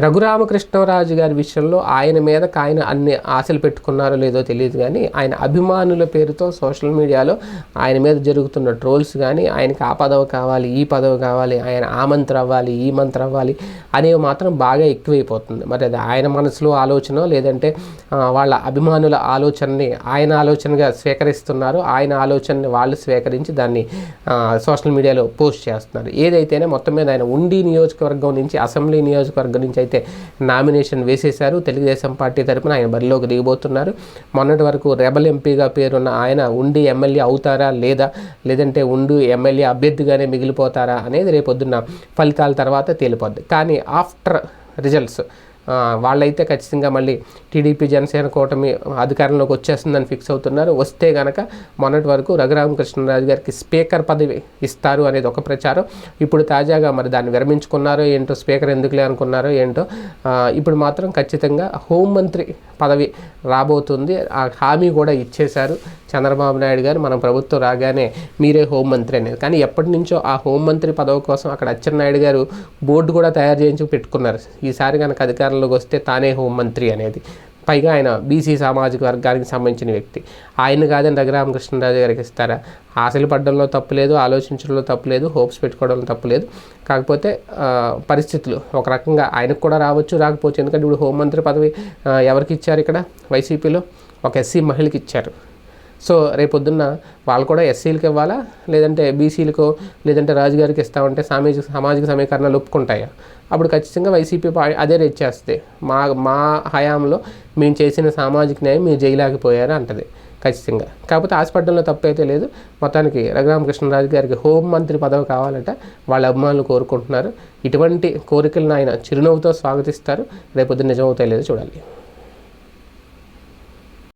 రఘురామకృష్ణరాజు గారి విషయంలో ఆయన మీద ఆయన అన్ని ఆశలు పెట్టుకున్నారో లేదో తెలియదు కానీ ఆయన అభిమానుల పేరుతో సోషల్ మీడియాలో ఆయన మీద జరుగుతున్న ట్రోల్స్ కానీ ఆయనకి ఆ పదవి కావాలి ఈ పదవి కావాలి ఆయన ఆ మంత్రం అవ్వాలి ఈ మంత్రం అవ్వాలి అనేవి మాత్రం బాగా ఎక్కువైపోతుంది. మరి అది ఆయన మనసులో ఆలోచన లేదంటే వాళ్ళ అభిమానుల ఆలోచనని ఆయన ఆలోచనగా స్వీకరిస్తున్నారు. ఆయన ఆలోచనని వాళ్ళు స్వీకరించి దాన్ని సోషల్ మీడియాలో పోస్ట్ చేస్తున్నారు. ఏదైతేనే మొత్తం మీద ఆయన ఉండి నియోజకవర్గం నుంచి అసెంబ్లీ నియోజకవర్గం నుంచి అయితే నామినేషన్ వేసేశారు తెలుగుదేశం పార్టీ తరపున ఆయన బరిలోకి దిగబోతున్నారు మొన్నటి వరకు రెబల్ ఎంపీగా పేరున్న ఆయన ఉండి ఎమ్మెల్యే అవుతారా లేదా? లేదంటే ఉండు ఎమ్మెల్యే అభ్యర్థిగానే మిగిలిపోతారా అనేది రేపొద్దున్న ఫలితాల తర్వాత తేలిపోద్ది. కానీ ఆఫ్టర్ రిజల్ట్స్ వాళ్ళైతే ఖచ్చితంగా మళ్ళీ టీడీపీ జనసేన కూటమి అధికారంలోకి వచ్చేస్తుందని ఫిక్స్ అవుతున్నారు. వస్తే గనక మొన్నటి వరకు రఘురామకృష్ణరాజు గారికి స్పీకర్ పదవి ఇస్తారు అనేది ఒక ప్రచారం. ఇప్పుడు తాజాగా మరి దాన్ని విరమించుకున్నారో ఏంటో స్పీకర్ ఎందుకులే అనుకున్నారో ఏంటో ఇప్పుడు మాత్రం ఖచ్చితంగా హోంమంత్రి పదవి రాబోతుంది. ఆ హామీ కూడా ఇచ్చేశారు చంద్రబాబు నాయుడు గారు. మన ప్రభుత్వం రాగానే మీరే హోంమంత్రి అనేది. కానీ ఎప్పటి నుంచో ఆ హోంమంత్రి పదవి కోసం అక్కడ అచ్చెన్నాయుడు గారు బోర్డు కూడా తయారు చేయించి పెట్టుకున్నారు. ఈసారి కనుక అధికారంలోకి వస్తే తానే హోంమంత్రి అనేది. పైగా ఆయన బీసీ సామాజిక వర్గానికి సంబంధించిన వ్యక్తి. ఆయన కాదని రఘురామకృష్ణరాజు గారికి ఇస్తారా? ఆశలు పడడంలో తప్పులేదు ఆలోచించడంలో తప్పులేదు హోప్స్ పెట్టుకోవడంలో తప్పులేదు కాకపోతే పరిస్థితులు ఒక రకంగా ఆయనకు కూడా రావచ్చు రాకపోవచ్చు. ఎందుకంటే ఇప్పుడు హోంమంత్రి పదవి ఎవరికి ఇచ్చారు ఇక్కడ? వైసీపీలో ఒక ఎస్సీ మహిళకి ఇచ్చారు. సో రేపొద్దున్న వాళ్ళు కూడా ఎస్సీలకు ఇవ్వాలా? లేదంటే బీసీలకు లేదంటే రాజుగారికి ఇస్తామంటే సామాజిక సామాజిక సమీకరణలు ఒప్పుకుంటాయా? అప్పుడు ఖచ్చితంగా వైసీపీ అదే రేట్ చేస్తే మా మా హయాంలో మేము చేసిన సామాజిక న్యాయం మీరు చేయలేకపోయారు అంటది ఖచ్చితంగా. కాకపోతే హాస్పిటల్లో తప్పైతే లేదు. మొత్తానికి రఘురామకృష్ణరాజు గారికి హోంమంత్రి పదవి కావాలంట. వాళ్ళ అభిమానులు కోరుకుంటున్నారు. ఇటువంటి కోరికలను ఆయన చిరునవ్వుతో స్వాగతిస్తారు. రేపొద్దు నిజమవుతాయి లేదో చూడాలి.